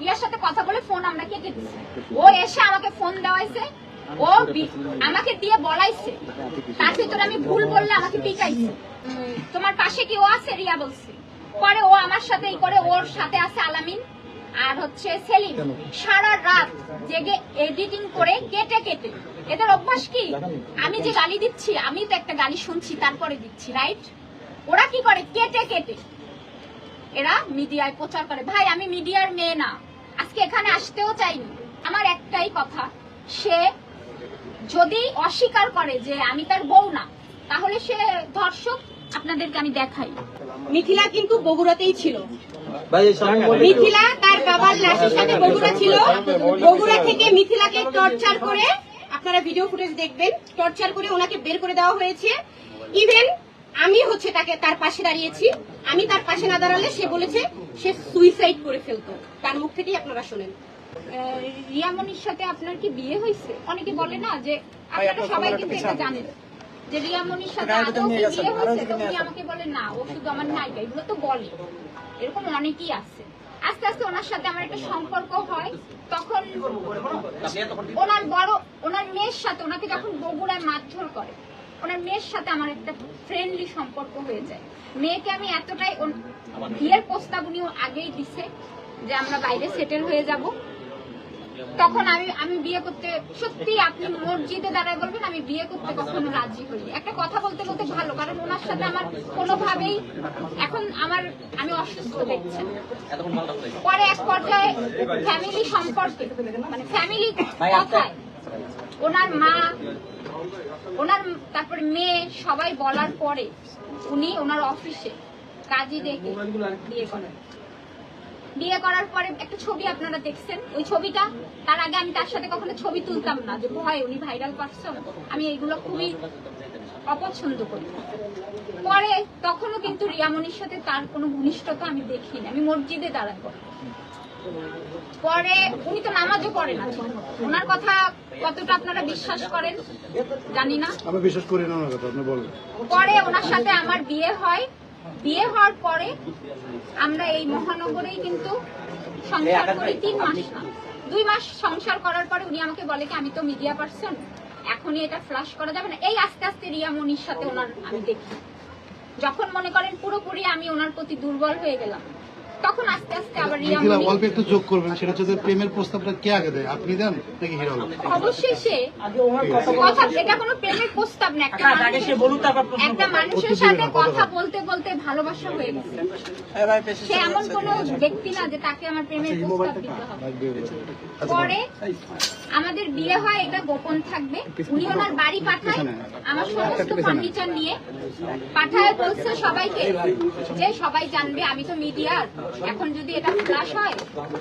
রিয়ার সাথে কথা বলে ফোন আমরা কেটে দিচ্ছি ও এসে আমাকে ফোন দেওয়াইছে, ও আমাকে দিয়ে বলাইছে। তার ভিতরে আমি ভুল বললে আমাকে পিকাইছে তোমার পাশে কি ও আছে? রিয়া বলছে। পরে ও আমার সাথে করে ওর সাথে আছে আলামিন আর হচ্ছে সেলিম। সারা রাত জেগে এডিটিং করে কেটে কেটে। এদের অভ্যাস কি? আমি যে গালি দিচ্ছি, আমি তো একটা গালি শুনছি, তারপরে দিচ্ছি, রাইট? ওরা কি করে? কেটে কেটে। এরা মিডিয়ায় প্রচার করে। ভাই, আমি মিডিয়ার মেয়ে না। আজকে এখানে আসতেও চাইনি। আমার একটাই কথা সে যদি অস্বীকার করে যে আমি তার বউ না তাহলে সে ধর্ষক আপনাদেরকে আমি দেখাই। মিথিলা কিন্তু বগুড়াতেই ছিল। মিথিলা তার বাবার লাশের সাথে বগুড়া ছিল। বগুড়া থেকে মিথিলাকে টর্চার করে আপনারা ভিডিও ফুটেজ দেখবেন। টর্চার করে ওনাকে বের করে দেওয়া হয়েছে। ইভেন আমি হচ্ছে তাকে তার পাশে দাঁড়িয়েছি। আমি তার পাশে না দাঁড়ালে সে বলেছে সে সুইসাইড করে ফেলতো। তার মুখ থেকেই আপনারা শোনেন। আহ, রিয়ামণির সাথে আপনার কি বিয়ে হয়েছে? অনেকে বলে না যে আপনারা সবাই কিন্তু এটা জানেন। যে রিয়ামণির সাথে আদৌ কি বিয়ে হয়েছে? তো উনি আমাকে বলে না ও শুধু আমার নায়িকা এগুলো তো বলে। এরকম অনেকেই আছে। আস্তে আস্তে ওনার সাথে আমার একটা সম্পর্ক হয়। তখন ওনার বড় ওনার মেয়ের সাথে ওনাকে যখন বগুড়ায় মারধর করে ওনার মেয়ের সাথে আমার একটা ফ্রেন্ডলি সম্পর্ক হয়ে যায়। মেয়েকে আমি এতটাই বিয়ের প্রস্তাব উনি আগেই দিছে যে আমরা বাইরে সেটেল হয়ে যাব। তখন আমি আমি বিয়ে করতে সত্যি আপনি মসজিদে দাঁড়ায় বলবেন আমি বিয়ে করতে কখনো রাজি হইনি। একটা কথা বলতে বলতে ভালো কারণ ওনার সাথে আমার কোনোভাবেই এখন আমার আমি অসুস্থ দেখছেন। পরে এক পর্যায়ে ফ্যামিলি সম্পর্কে মানে ফ্যামিলি কথায় ওনার মা, ওনার, তারপরে মেয়ে, সবাই বলার পরে উনি ওনার অফিসে কাজী ডেকে বিয়ে করেন। বিয়ে করার পরে একটা ছবি আপনারা দেখছেন? ওই ছবিটা, তার আগে আমি তার সাথে কখনো ছবি তুলতাম না। যে ভয় উনি ভাইরাল পারসন আমি এইগুলো খুবই অপছন্দ করি। পরে তখনও কিন্তু রিয়ামনির সাথে তার কোনো ঘনিষ্ঠতা আমি দেখিনি। আমি মসজিদে করি পরে উনি তো নামাজও পড়ে না। ওনার কথা কতটা আপনারা বিশ্বাস করেন জানি না। আমি বিশ্বাস করি না ওনার কথা আপনি বলেন। পরে ওনার সাথে আমার বিয়ে হয়। বিয়ে হওয়ার পরে আমরা এই মহানগরেই কিন্তু সংসার করি তিন মাস না। দুই মাস সংসার করার পরে উনি আমাকে বলে কি আমি তো মিডিয়া পার্সন এখনই এটা ফ্লাশ করা যাবে না। এই আস্তে আস্তে রিয়া মনির সাথে ওনার আমি দেখি। যখন মনে করেন পুরোপুরি আমি ওনার প্রতি দুর্বল হয়ে গেলাম তখন আস্তে আস্তে আবার রিয়া অল্প একটু যোগ করবেন সেটা হচ্ছে প্রেমের প্রস্তাবটা কে আগে দেয়? আপনি দেন? নাকি হিরো অবশ্যই সে। কথা এটা কোনো প্রেমের প্রস্তাব না একটা মানুষের- একটা মানুষের সাথে কথা বলতে বলতে ভালোবাসা হয়ে গেছে। সে এমন কোন ব্যক্তি না যে তাকে আমার প্রেমের প্রস্তাব দিতে হবে। পরে আমাদের বিয়ে হয় এটা গোপন থাকবে। উনি ওনার বাড়ি পাঠায় আমার সমস্ত ফার্নিচার নিয়ে পাঠায় বলছে সবাইকে যে সবাই জানবে আমি তো মিডিয়ার এখন যদি এটা ফ্লাশ হয়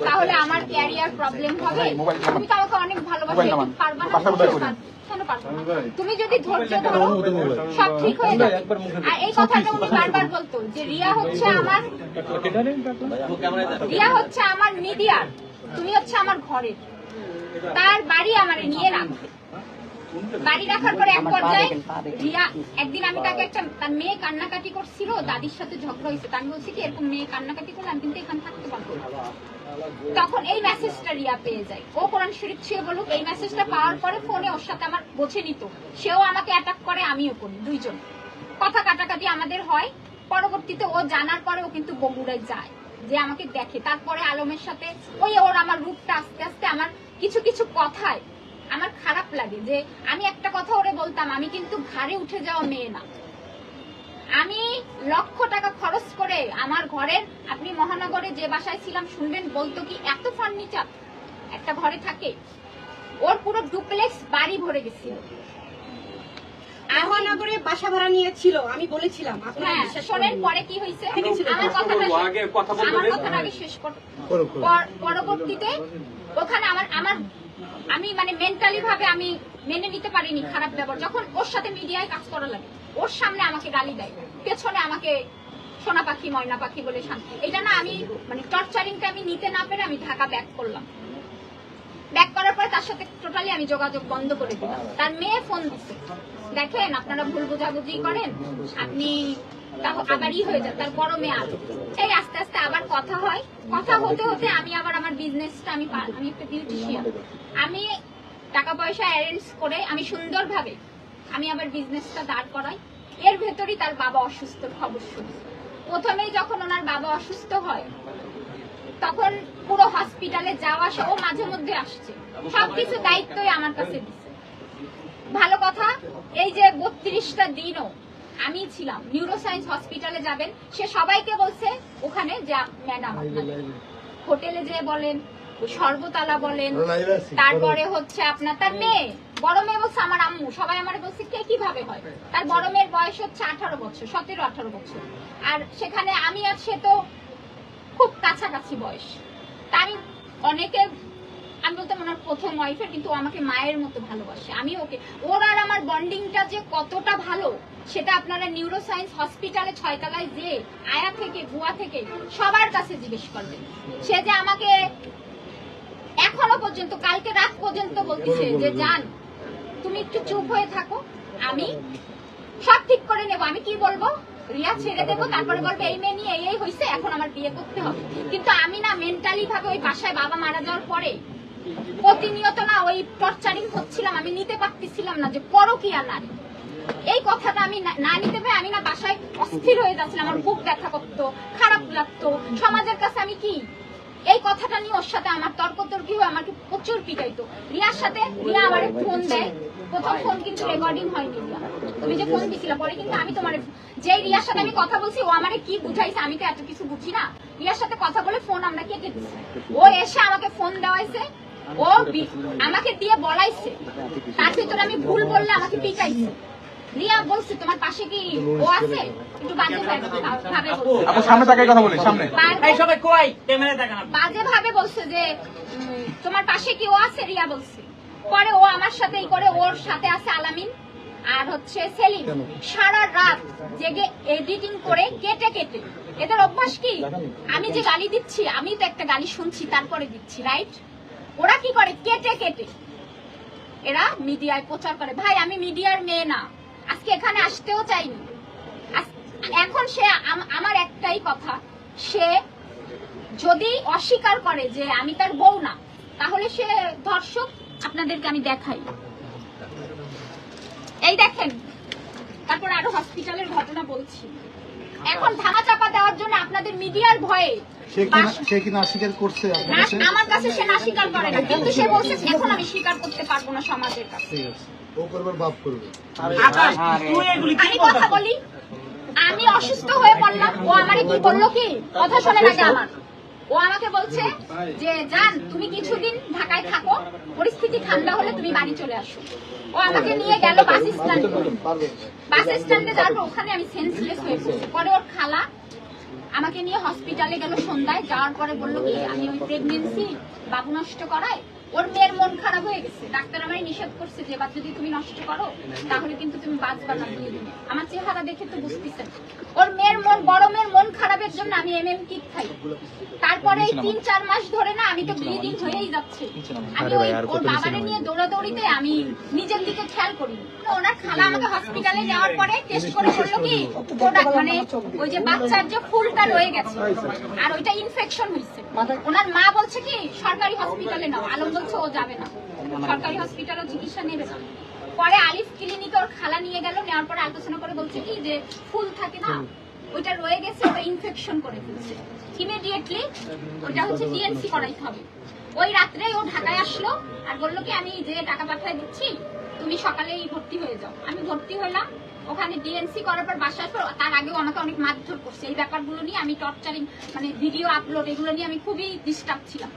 তাহলে আমার ক্যারিয়ার প্রবলেম হবে। তুমি তো আমাকে অনেক ভালোবাসো তুমি পারবা। না? যদি ধৈর্য ধরো সব ঠিক হয়ে যাবে। আর এই কথাটা উনি বারবার বলতো যে রিয়া হচ্ছে আমার রিয়া হচ্ছে আমার মিডিয়ার তুমি হচ্ছে আমার ঘরের। তার বাড়ি আমার নিয়ে রাখবে বাড়ি রাখার পরে এক পর্যায়ে রিয়া একদিন আমি তাকে একটা তার মেয়ে কান্নাকাটি করছিল দাদির সাথে ঝগড়া হয়েছে। তা আমি বলছি কি এরকম মেয়ে কান্নাকাটি করলে আমি কিন্তু এখানে থাকতে পারব। তখন এই মেসেজটা রিয়া পেয়ে যায়। ও কোরআন শরীফ ছুঁয়ে বলুক, এই মেসেজটা পাওয়ার পরে ফোনে ওর সাথে আমার বোঝে নিত। সেও আমাকে অ্যাটাক করে, আমিও করি, দুইজন। কথা কাটাকাটি আমাদের হয়। পরবর্তীতে ও জানার পরে ও কিন্তু বগুড়ায় যায়, যে আমাকে দেখে। তারপরে আলমের সাথে ওই ওর আমার রূপটা আস্তে আস্তে আমার কিছু কিছু কথায় আমার খারাপ লাগে, যে আমি একটা কথা ওরে বলতাম, আমি কিন্তু ঘাড়ে উঠে যাওয়া মেয়ে না। আমি লক্ষ টাকা খরচ করে আমার ঘরের আপনি মহানগরে যে বাসায় ছিলাম শুনবেন বলতো কি এত ফার্নিচার একটা ঘরে থাকে ওর পুরো ডুপ্লেক্স বাড়ি ভরে গেছিল। মহানগরে বাসা ভাড়া নিয়েছিল আমি বলেছিলাম হ্যাঁ শোনেন পরে কি হয়েছে? আমার কথাটা আগে কথা বলতে আমার কথাটা আগে শেষ করো করুক, করুক। পর- পরবর্তীতে ওখানে আমার আমার আমি মানে মেন্টালি ভাবে আমি মেনে নিতে পারিনি খারাপ ব্যবহার। যখন ওর সাথে মিডিয়ায় কাজ করা লাগে ওর সামনে আমাকে গালি দেয়। পেছনে আমাকে সোনা পাখি, ময়না পাখি বলে শান্তি। এটা না আমি মানে টর্চারিংটা আমি নিতে না পেরে আমি ঢাকা ব্যাক করলাম। ব্যাক করার পরে তার সাথে টোটালি আমি যোগাযোগ বন্ধ করে দিলাম। তার মেয়ে ফোন দিচ্ছে দেখেন, আপনারা ভুল বোঝাবুঝি করেন, আপনি আবারই হয়ে যায় তার বড় মেয়ে আলো এই আস্তে আস্তে আবার কথা হয়। কথা হতে হতে আমি আবার আমার বিজনেসটা আমি আমি একটা বিউটিশিয়ান আমি টাকা পয়সা অ্যারেঞ্জ করে, আমি সুন্দরভাবে, আমি আবার বিজনেসটা দাঁড় করাই। এর ভেতরই তার বাবা অসুস্থ খবর শুনি প্রথমেই যখন ওনার বাবা অসুস্থ হয় তখন পুরো হসপিটালে যাওয়া আসা ও মাঝে মধ্যে আসছে। সবকিছু দায়িত্বই আমার কাছে দিচ্ছে ভালো কথা এই যে বত্রিশটা দিনও আমি ছিলাম নিউরোসায়েন্স হসপিটালে যাবেন সে সবাইকে বলছে ওখানে যা ম্যাডাম হোটেলে যে বলেন সর্বতলা বলেন তারপরে হচ্ছে আপনার তার মেয়ে। বড় মেয়ে বলছে আমার আম্মু, সবাই আমার বলছে, কে কীভাবে হয়? তার বড় মেয়ের বয়স হচ্ছে আঠারো বছর, সতেরো, আঠারো বছর। আর সেখানে আমি আর সে তো খুব কাছাকাছি বয়স। তা আমি অনেকে, আমি বলতাম ওনার প্রথম ওয়াইফের কিন্তু আমাকে মায়ের মতো ভালোবাসে। আমি ওকে, ওর আর আমার বন্ডিংটা যে কতটা ভালো, সেটা আপনারা নিউরোসায়েন্স হসপিটালে ছয়তলায় যে আয়া থেকে বুয়া থেকে সবার কাছে জিজ্ঞেস করবেন। সে যে আমাকে এখনও পর্যন্ত, কালকে রাত পর্যন্ত বলতেছে যে, জান তুমি একটু চুপ হয়ে থাকো। আমি সব ঠিক করে নেব। আমি কি বলব? রিয়া ছেড়ে দেবো, তারপরে বলব, এই মেয়ে নিয়ে এই হয়েছে এখন আমার বিয়ে করতে হবে। কিন্তু আমি না মেন্টালি ভাবে ওই বাসায় বাবা মারা যাওয়ার পরে প্রতিনিয়ত না ওই টর্চারিং হচ্ছিলাম, আমি নিতে পারতেছিলাম না যে পরকিয়া নারী এই কথাটা আমি না- নিতে পেরে আমি না বাসায় অস্থির হয়ে যাচ্ছিলাম, আমার বুক ব্যথা করতো, খারাপ লাগতো। সমাজের কাছে আমি কি? এই কথাটা নিয়ে ওর সাথে আমার তর্ক তর্কি হয়ে আমাকে প্রচুর পিটাইতো। রিয়ার সাথে রিয়া আমার ফোন দেয় প্রথম ফোন কিন্তু রেকর্ডিং হয়নি রিয়া। তুমি যে ফোন দিছিলা পরে কিন্তু আমি তোমার যে রিয়ার সাথে আমি কথা বলছি ও আমারে কি বুঝাইছে আমি তো এত কিছু বুঝি না। রিয়ার সাথে কথা বলে ফোন আমরা কেটে দিছি। ও এসে আমাকে ফোন দেওয়াইছে ও আমাকে দিয়ে বলাইছে। তার ভিতরে আমি ভুল বললে আমাকে পিটাইছে রিয়া বলছে তোমার পাশে কি ও আছে? একটু বাজে ভাবে- বলছে। সামনে তাকাই কথা বলি সামনে। এই সবাই কই? ক্যামেরা দেখান বাজে ভাবে বলছে যে তোমার পাশে কি ও আছে? রিয়া বলছে। পরে ও আমার সাথে এই করে ওর সাথে আছে আলামিন আর হচ্ছে সেলিম। সারা রাত জেগে এডিটিং করে কেটে কেটে। এদের অভ্যাস কি? আমি যে গালি দিচ্ছি আমি তো একটা গালি শুনছি তারপরে দিচ্ছি রাইট ওরা কি করে? কেটে কেটে। এরা মিডিয়ায় প্রচার করে। ভাই আমি মিডিয়ার মেয়ে না। আজকে এখানে আসতেও চাইনি। এখন সে আমার একটাই কথা। সে যদি অস্বীকার করে যে আমি তার বউ না তাহলে সে দর্শক আপনাদেরকে আমি দেখাই। এই দেখেন তারপর আরও হসপিটালের ঘটনা বলছি। এখন ধামা চাপা দেওয়ার জন্য আপনাদের মিডিয়ার ভয়ে সে কি বাস- সে কি না স্বীকার করছে আপনার না, কাছে? আমার কাছে সে না স্বীকার করে না কিন্তু সে বলছে এখন আমি স্বীকার করতে পারব না সমাজের কাছে। ও করবার বাপ করবে। আকাশ তুই এগুলি কি আমি কথা বলি আমি অসুস্থ হয়ে পড়লাম ও আমারে কি বলল কি? কথা শোনে আগে আমার? ও আমাকে বলছে যে যান তুমি কিছুদিন ঢাকায় থাকো, পরিস্থিতি ঠান্ডা হলে তুমি বাড়ি চলে আসো। ও আমাকে নিয়ে গেল বাস স্ট্যান্ডে। বাস স্ট্যান্ডে যাওয়ার পর ওখানে আমি সেন্সলেস হয়ে পড়ছি। পরে ওর খালা আমাকে নিয়ে হসপিটালে গেল সন্ধ্যায়। যাওয়ার পরে বলল কি, আমি ওই প্রেগনেন্সি বাবু নষ্ট করায় ওর মেয়ের মন খারাপ হয়ে গেছে। ডাক্তার আমায় নিষেধ করছে যে এবার যদি তুমি নষ্ট করো তাহলে কিন্তু তুমি বাঁচবা না আমার চেহারা দেখে তো বুঝতেছেন ওর মেয়ের মন বড় মেয়ের মন খারাপের জন্য আমি এম এম কিট খাই। তারপরে এই তিন চার মাস ধরে না আমি তো ব্লিডিং হয়েই যাচ্ছে। আমি ওই ওর বাবারে নিয়ে দৌড়াদৌড়িতে আমি নিজের দিকে খেয়াল করি। ওনার খালা আমাকে হসপিটালে যাওয়ার পরে টেস্ট করে বলল কি মানে ওই যে বাচ্চার যে ফুলটা রয়ে গেছে আর ওইটা ইনফেকশন হয়েছে। ওনার মা বলছে কি, সরকারি হসপিটালে নাও। আলম বলছে ও যাবে না। সরকারি হসপিটালে চিকিৎসা নেবে না। পরে আলিফ ক্লিনিকে ওর খালা নিয়ে গেল, নেওয়ার পরে আলোচনা করে বলছে কি যে, ফুল থাকে না, ওইটা রয়ে গেছে, ওটা ইনফেকশন করে ফেলছে। ইমিডিয়েটলি ওটা হচ্ছে ডিএনসি করাইতে হবে। ওই রাত্রে ও ঢাকায় আসলো আর বলল কি, আমি যে টাকা পাঠিয়ে দিচ্ছি, তুমি সকালেই ভর্তি হয়ে যাও। আমি ভর্তি হলাম। ওখানে ডিএনসি করার পর, বাসায় পর, তার আগে আমাকে অনেক মারধর করছে। এই ব্যাপারগুলো নিয়ে আমি টর্চারিং মানে ভিডিও আপলোড এগুলো নিয়ে আমি খুবই ডিস্টার্ব ছিলাম।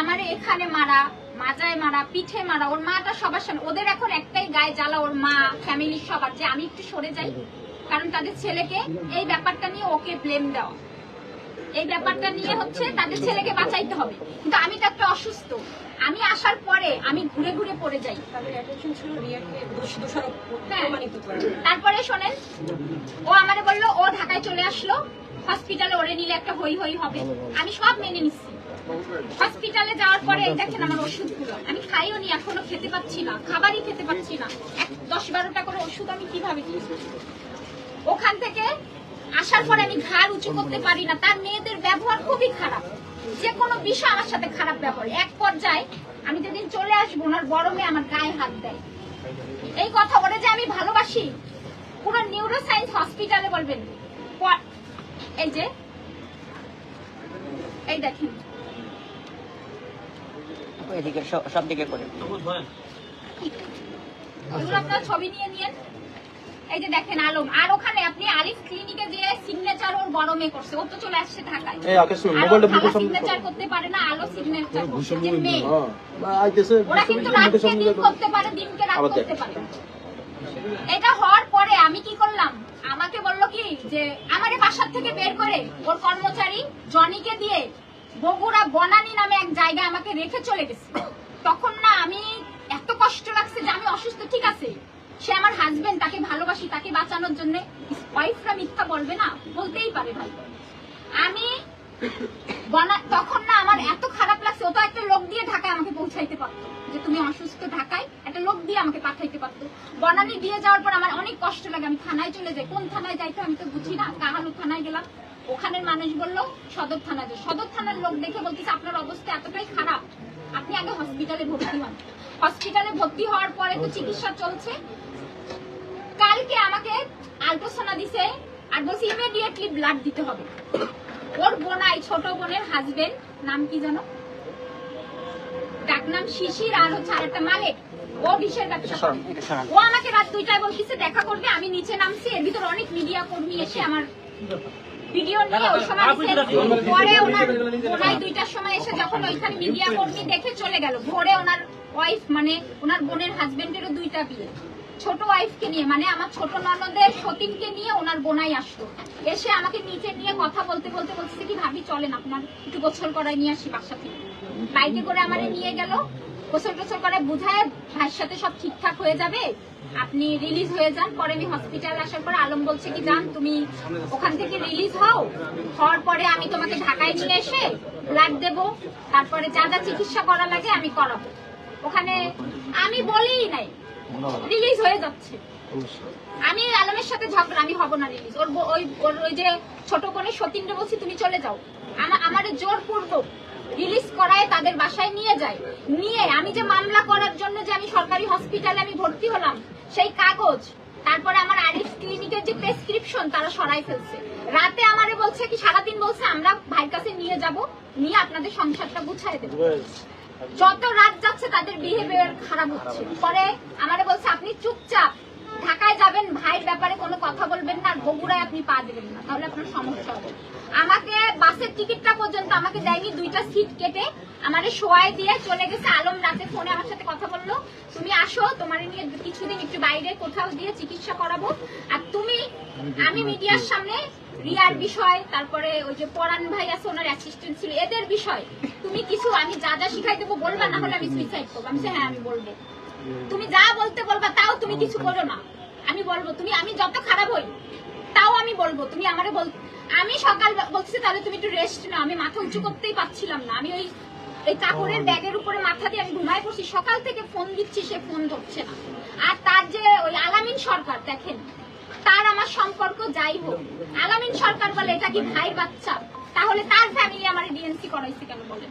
আমার এখানে মারা, মাজায় মারা, পিঠে মারা, ওর মাটা সবার সামনে, ওদের এখন একটাই গায়ে জ্বালা, ওর মা ফ্যামিলির সবার। যে আমি একটু সরে যাই, কারণ তাদের ছেলেকে এই ব্যাপারটা নিয়ে ওকে ব্লেম দেওয়া। এই ব্যাপারটা নিয়ে হচ্ছে তাদের ছেলেকে বাঁচাইতে হবে। কিন্তু আমি তো একটা অসুস্থ। আমি আসার পরে আমি ঘুরে ঘুরে পড়ে যাই। হ্যাঁ। তারপরে শোনেন ও আমারে বলল ও ঢাকায় চলে আসলো। হসপিটালে ওরে নিলে একটা হই হই হবে। আমি সব মেনে নিচ্ছি হসপিটালে যাওয়ার পরে দেখেন আমার ওষুধগুলো। আমি খাইও নি এখনও খেতে পাচ্ছি না খাবারই খেতে পাচ্ছি না। এক দশ বারোটা করে ওষুধ আমি কীভাবে ওখান থেকে আসার পরে আমি ঘাড় উঁচু করতে পারি না। তার মেয়েদের ব্যবহার খুবই খারাপ। যে কোনো বিষয় আমার সাথে খারাপ ব্যবহার। এক পর্যায়ে আমি যেদিন চলে আসব ওনার বড় মেয়ে আমার গায়ে হাত দেয়। এই কথা বলে যে আমি ভালোবাসি। পুরো নিউরো সায়েন্স হসপিটালে বলবেন। এই যে এই দেখেন। এদিকে সব সব দিকে করে। এগুলো আপনার ছবি নিয়ে নিয়েন। এই যে দেখেন আলম আর ওখানে আপনি আরিফ ক্লিনিকে যে সিগনেচার ওর বড় মেয়ে করছে ও তো চলে আসছে ঢাকায়। এই আকাশ মোবাইলটা মুখের সামনে সিগনেচার করতে পারে না আলো সিগনেচার করছে যে মেয়ে। হ্যাঁ। আইতেছে ওরা কিন্তু রাতকে দিন করতে পারে দিনকে রাত করতে পারে। এটা হওয়ার পরে আমি কি করলাম? আমাকে বলল কি যে আমারে বাসার থেকে বের করে ওর কর্মচারী জনিকে দিয়ে বগুড়া বনানী নামে এক জায়গায় আমাকে রেখে চলে গেছে। তখন না আমি এত কষ্ট লাগছে যে আমি অসুস্থ ঠিক আছে? সে আমার হাজবেন্ড তাকে ভালোবাসি, তাকে বাঁচানোর জন্য ওয়াইফরা মিথ্যা বলবে না, বলতেই পারে ভাই। আমি তখন না আমার এত খারাপ লাগছে, ও তো একটা লোক দিয়ে ঢাকায় আমাকে পৌঁছাইতে পারতো, যে তুমি অসুস্থ ঢাকায়, একটা লোক দিয়ে আমাকে পাঠাইতে পারতো। বনানি দিয়ে যাওয়ার পর আমার অনেক কষ্ট লাগে, আমি থানায় চলে যাই। কোন থানায় যাইতে আমি তো বুঝি না, কাহালু থানায় গেলাম। ওখানের মানুষ বলল, সদর থানায় যাও। সদর থানার লোক দেখে বলতেছে, আপনার অবস্থা এতটাই খারাপ। আপনি আগে হসপিটালে ভর্তি হন। হসপিটালে ভর্তি হওয়ার পরে তো চিকিৎসা চলছে কালকে আমাকে আলট্রাসোনা দিছে আর বলছে ইমিডিয়েটলি ব্লাড দিতে হবে। ওর বোনাই ছোট বোনের হাজবেন্ড নাম কি জানো ডাক নাম শিশির আর হচ্ছে আরেকটা মালিক। ও বিষের ব্যবসা ও আমাকে রাত দুইটায় বলতেছে দেখা করবে আমি নিচে নামছি। এর ভিতর অনেক মিডিয়া কর্মী এসে আমার ভিডিও নিয়ে ওই সময় পরে ওনার ওনার দুইটার সময় এসে যখন ওইখানে মিডিয়া কর্মী দেখে চলে গেল। ভোরে ওনার ওয়াইফ মানে ওনার বোনের হাজবেন্ডেরও দুইটা বিয়ে। ছোট ওয়াইফকে নিয়ে মানে আমার ছোট ননদের সতীনকে নিয়ে ওনার বোনাই আসতো এসে আমাকে নিচে নিয়ে কথা বলতে বলতে বলছে কি, ভাবি, চলেন আপনার একটু গোসল করায় নিয়ে আসি বাসা থেকে। বাইকে করে আমারে নিয়ে গেল। গোসল টোসল করে বুঝায়, ভাইয়ের সাথে সব ঠিকঠাক হয়ে যাবে? আপনি রিলিজ হয়ে যান, পরে আমি হসপিটাল আসার পর আলম বলছে কি যান তুমি ওখান থেকে রিলিজ হও। হওয়ার পরে আমি তোমাকে ঢাকায় নিয়ে এসে ব্লাড দেব। তারপরে যা যা চিকিৎসা করা লাগে আমি করাবো। ওখানে আমি বলিই নাই। রিলিজ হয়ে যাচ্ছে। আমি আলমের সাথে ঝগড়া আমি হব না রিলিজ ওর ওই ওর ওই যে ছোট বলছি তুমি চলে যাও। আমার রিলিজ করায় তাদের বাসায় নিয়ে যায়। নিয়ে আমি যে মামলা করার জন্য যে আমি সরকারি হসপিটালে আমি ভর্তি হলাম সেই কাগজ। তারপরে আমার আরিফ ক্লিনিকের যে প্রেসক্রিপশন তারা সরাই ফেলছে। রাতে আমারে বলছে কি সারাদিন বলছে আমরা ভাইয়ের কাছে নিয়ে যাব নিয়ে আপনাদের সংসারটা গুছাই দেবো। যত রাত যাচ্ছে তাদের বিহেভিয়ার খারাপ হচ্ছে। পরে আমারে বলছে, আপনি চুপচাপ ঢাকায় যাবেন, ভাইয়ের ব্যাপারে কোনো কথা বলবেন না বগুড়ায় আপনি পা দেবেন না, তাহলে আপনার সমস্যা হবে। আমাকে বাসের টিকিটটা পর্যন্ত আমাকে দেয়নি, দুইটা সিট কেটে আমার শোয়াই দিয়ে চলে গেছে। আলম রাতে ফোনে আমার সাথে কথা বলল, তুমি আসো, তোমার নিয়ে কিছুদিন একটু বাইরে কোথাও দিয়ে চিকিৎসা করাবো। আর তুমি, আমি মিডিয়ার সামনে রিয়ার বিষয় তারপরে ওই যে পরাণ ভাই আছে ওনার অ্যাসিস্ট্যান্ট ছিল। এদের বিষয়। তুমি কিছু আমি যা যা শিখাই দেবো বলবা না হলে আমি সুইসাইড করব। আমি হ্যাঁ আমি বলব। তুমি যা বলতে বলবা তাও তুমি কিছু করো না। আমি বলব তুমি আমি যত খারাপ হই তাও আমি বলব। তুমি আমারে বল আমি সকাল বলছি তাহলে তুমি একটু রেস্ট নাও। আমি মাথা উঁচু করতেই পারছিলাম না। আমি ওই এই কাপড়ের ব্যাগের উপরে মাথা দিয়ে আমি ঘুমায় পড়ছি। সকাল থেকে ফোন দিচ্ছি সে ফোন ধরছে না। আর তার যে ওই আলামিন সরকার দেখেন তার আমার সম্পর্ক যাই হোক। আগামী সরকার বলে, এটা কি ভাই বাচ্চা? তাহলে তার ফ্যামিলি আমার ডিএনসি করাইছে কেন বলেন?